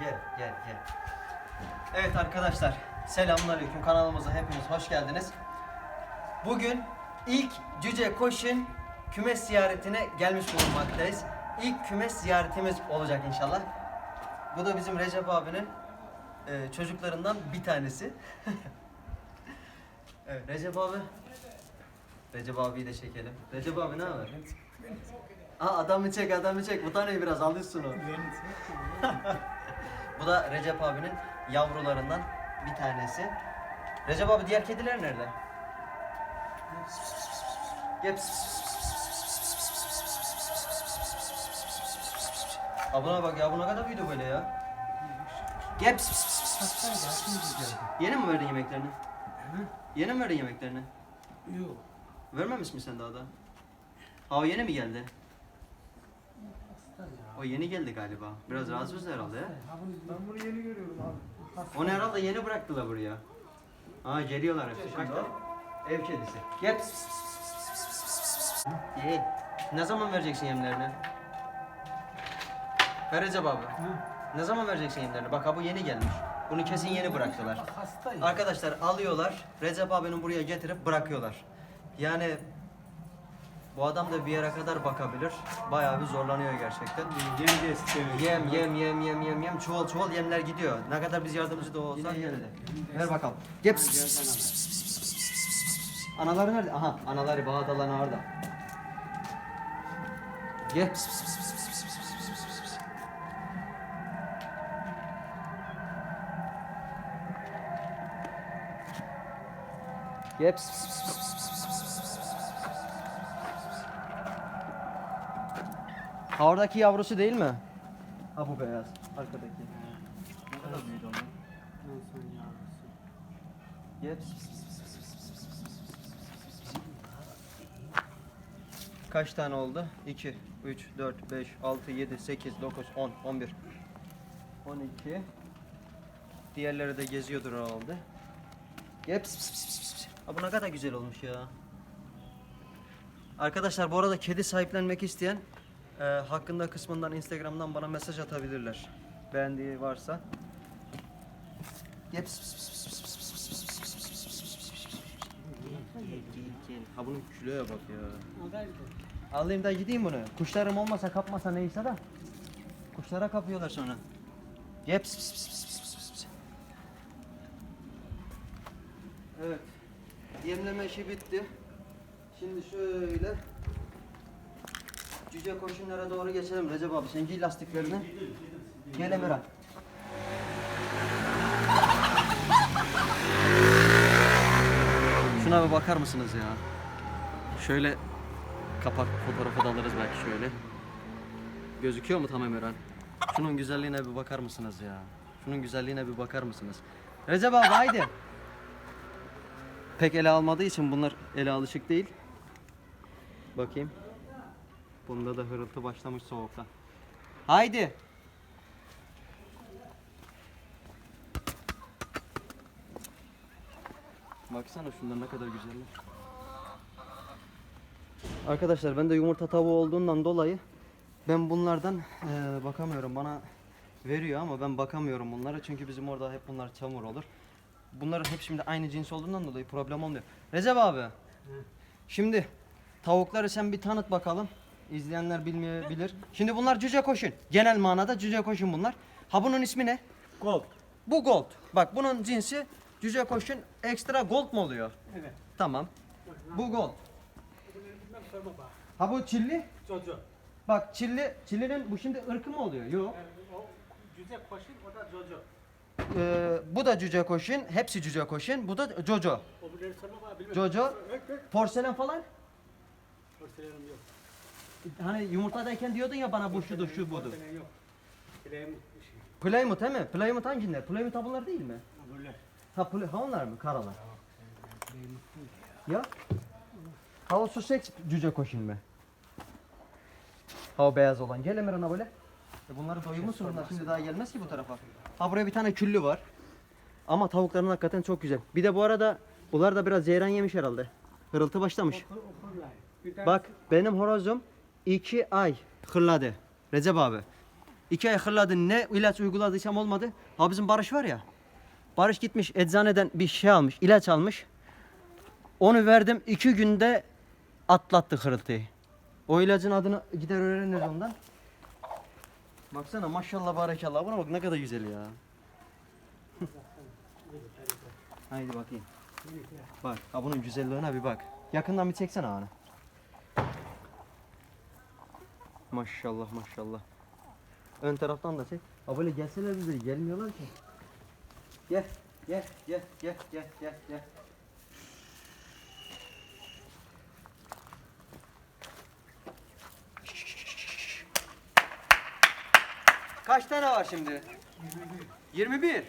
Gel, gel, gel. Evet arkadaşlar, selamünaleyküm. Kanalımıza hepiniz hoş geldiniz. Bugün ilk Cüce Koşun kümes ziyaretine gelmiş bulunmaktayız. İlk kümes ziyaretimiz olacak inşallah. Bu da bizim Recep abinin e, çocuklarından bir tanesi. evet, Recep abi. Recep abiyi de çekelim. Recep abi ne haber? Aa adamı çek, adamı çek. Bu tane biraz alıyorsun o. Bu da Recep abinin yavrularından bir tanesi. Recep abi diğer kediler nerede? Gel. Abuna bak ya bu ne kadar büyüdü böyle ya. Gel. Yeni mi verdin yemeklerini? Yeni mi verdin yemeklerini? Yok. Vermemiş mi sen daha da? Ha o yeni mi geldi? Hasta ya. O yeni geldi galiba. Biraz rahatsız herhalde ya. Ha, bunu- Ben bunu yeni görüyorum abi. Hasta. Onu herhalde yeni bıraktılar buraya. Aa geliyorlar hepsi. Bak da. Ev kedisi. Gel. Ye. Ne zaman vereceksin yemlerini? Ver Recep abi. Ne zaman vereceksin yemlerini? Bak ha bu yeni gelmiş. Bunu kesin yeni bıraktılar. Bak hasta ya. Arkadaşlar alıyorlar. Recep abinin buraya getirip bırakıyorlar. Yani bu adam da bir yere kadar bakabilir. Bayağı bir zorlanıyor gerçekten. De istemiş. Yem yem yem yem yem yem çuval çuval yemler gidiyor. Ne kadar biz yardımcı da olsak yine de. Ver bakalım. Gel. Anaları nerede? Aha anaları Bağdalan orada. Gel. Pis, pis, pis, pis, pis, pis. Ha oradaki yavrusu değil mi? Ha bu beyaz. Arkadaki. Ne kadar büyüdü onun? En son yavrusu. Gel. Kaç tane oldu? 2, 3, 4, 5, 6, 7, 8, 9, 10, 11. 12. Diğerleri de geziyordur herhalde. Gel. Pis, pis, pis, pis, pis. Ha, bu ne kadar güzel olmuş ya. Arkadaşlar bu arada kedi sahiplenmek isteyen e, hakkında kısmından Instagram'dan bana mesaj atabilirler. Beğendiği varsa. Yep. Ha bunun kiloya bak ya. Alayım da gideyim bunu. Kuşlarım olmasa kapmasa neyse de. Kuşlara kapıyorlar sonra. Yep. Evet. Yemleme işi bitti. Şimdi şöyle cüce koşunlara doğru geçelim Recep abi. Sen giy lastiklerini. Gel Emirhan. Şuna bir bakar mısınız ya? Şöyle kapak fotoğrafı da alırız belki şöyle. Gözüküyor mu tam Emirhan? Şunun güzelliğine bir bakar mısınız ya? Şunun güzelliğine bir bakar mısınız? Recep abi haydi. Pek ele almadığı için bunlar ele alışık değil. Bakayım. Bunda da hırıltı başlamış soğukta. Haydi. Baksana şunlar ne kadar güzeller. Arkadaşlar ben de yumurta tavuğu olduğundan dolayı ben bunlardan eee, bakamıyorum. Bana veriyor ama ben bakamıyorum bunlara çünkü bizim orada hep bunlar çamur olur. Bunların hep şimdi aynı cins olduğundan dolayı problem olmuyor. Recep abi. Şimdi tavukları sen bir tanıt bakalım. İzleyenler bilmeyebilir. Şimdi bunlar cüce koşun. Genel manada cüce koşun bunlar. Ha bunun ismi ne? Gold. Bu gold. Bak bunun cinsi cüce koşun ekstra gold mu oluyor? Evet. Tamam. Bu gold. Ha bu çilli. Jojo. Bak çilli, çillinin bu şimdi ırkı mı oluyor? Yok. Yani o cüce koşun o da Jojo. Ee, bu da cüce koşun, hepsi cüce koşun. Bu da Jojo. O birileri sorma. Jojo. Porselen falan. Porselenim yok. Hani yumurtadayken diyordun ya bana bu şudur, şu budur. Yok. Bileğim bir şey. Plymouth değil mi? Plymouth hangiler? Plymouth ha bunlar değil mi? Ha, Böyle. Ha, onlar mı? Karalar. Yok. Ya. Ha o Sussex cüce koşun mu? Ha o beyaz olan. Gel Emirhan'a böyle. E bunları doyurmuşsun bunlar şimdi daha gelmez ki bu tarafa. Ha buraya bir tane küllü var. Ama tavukların hakikaten çok güzel. Bir de bu arada bunlar da biraz ceyran yemiş herhalde. Hırıltı başlamış. Okur, okurlar. Bir tane Bak benim horozum 2 ay hırladı. Recep abi. İki ay hırladı ne ilaç uyguladıysam olmadı. Ha bizim Barış var ya. Barış gitmiş eczaneden bir şey almış, ilaç almış. Onu verdim iki günde atlattı hırıltıyı. O ilacın adını gider öğreniriz ondan. Baksana maşallah barakallah. Buna bak ne kadar güzel ya. Haydi bakayım. Bak ha bunun güzelliğine bir bak. Yakından bir çeksene ana. Maşallah maşallah. Ön taraftan da çek. Ha böyle gelseler bize gelmiyorlar ki. Gel gel gel gel gel gel gel. Kaç tane var şimdi? 21.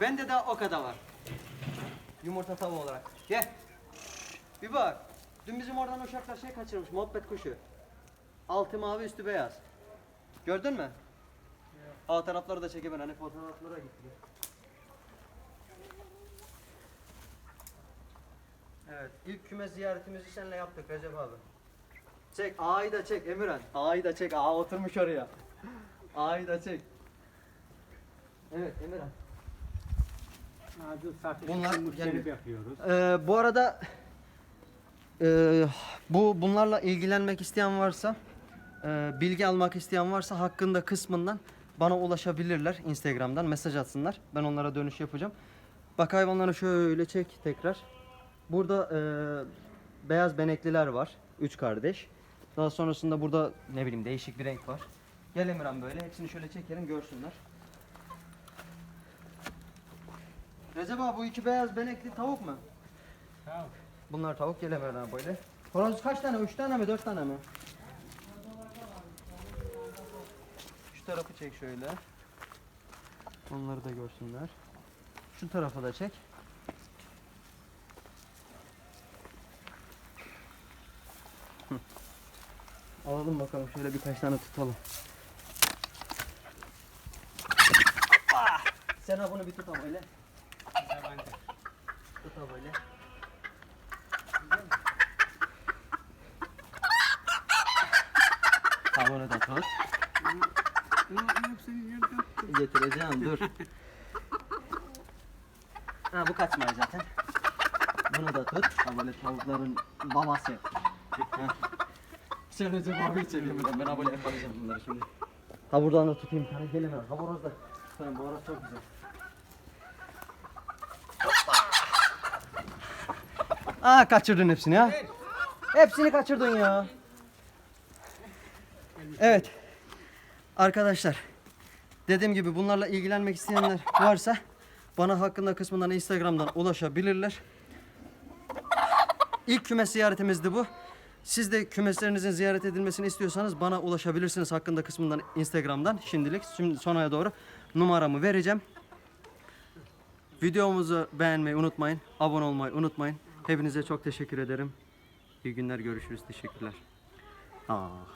Bende daha o kadar var. Yumurta tavuğu olarak. Gel. Bir bak. Dün bizim oradan uşaklar şey kaçırmış. Muhabbet kuşu. Altı mavi üstü beyaz. Gördün mü? Alt tarafları da çekemem. Hani fotoğraflara gitti. Evet. ilk küme ziyaretimizi seninle yaptık Recep abi. Çek. A'yı da çek Emirhan. A'yı da çek. A oturmuş oraya. A'yı da çek. Evet Emirhan. Bunlar yani- yapıyoruz. Ee, bu arada e, bu bunlarla ilgilenmek isteyen varsa, e, bilgi almak isteyen varsa hakkında kısmından bana ulaşabilirler Instagram'dan mesaj atsınlar. Ben onlara dönüş yapacağım. Bak hayvanları şöyle çek tekrar. Burada e, beyaz benekliler var. Üç kardeş. Daha sonrasında burada ne bileyim değişik bir renk var. Gel Emirhan böyle hepsini şöyle çekelim görsünler. Recep abi bu iki beyaz benekli tavuk mu? Tamam. Bunlar tavuk gelemez ha böyle. Horoz kaç tane? Üç tane mi? Dört tane mi? Şu tarafı çek şöyle. Onları da görsünler. Şu tarafa da çek. Alalım bakalım şöyle birkaç tane tutalım. Hoppa! Sen ha bunu bir tut ama öyle. Yabancı. Tut böyle. Tamam onu da tut. Getireceğim dur. Ha bu kaçmıyor zaten. Bunu da tut. Ha böyle tavukların babası. Ha. Sen önce mavi çekeyim ben. Ben ha böyle yapacağım bunları şimdi. Ha buradan da tutayım tane gelin ha. Horoz da. Tamam bu horoz çok güzel. Aa kaçırdın hepsini ha. Hepsini kaçırdın ya. Evet. Arkadaşlar. Dediğim gibi bunlarla ilgilenmek isteyenler varsa bana hakkında kısmından Instagram'dan ulaşabilirler. İlk kümes ziyaretimizdi bu. Siz de kümeslerinizin ziyaret edilmesini istiyorsanız bana ulaşabilirsiniz hakkında kısmından Instagram'dan. Şimdilik şimdi sonraya doğru numaramı vereceğim. Videomuzu beğenmeyi unutmayın. Abone olmayı unutmayın. Hepinize çok teşekkür ederim. İyi günler görüşürüz. Teşekkürler. Aa.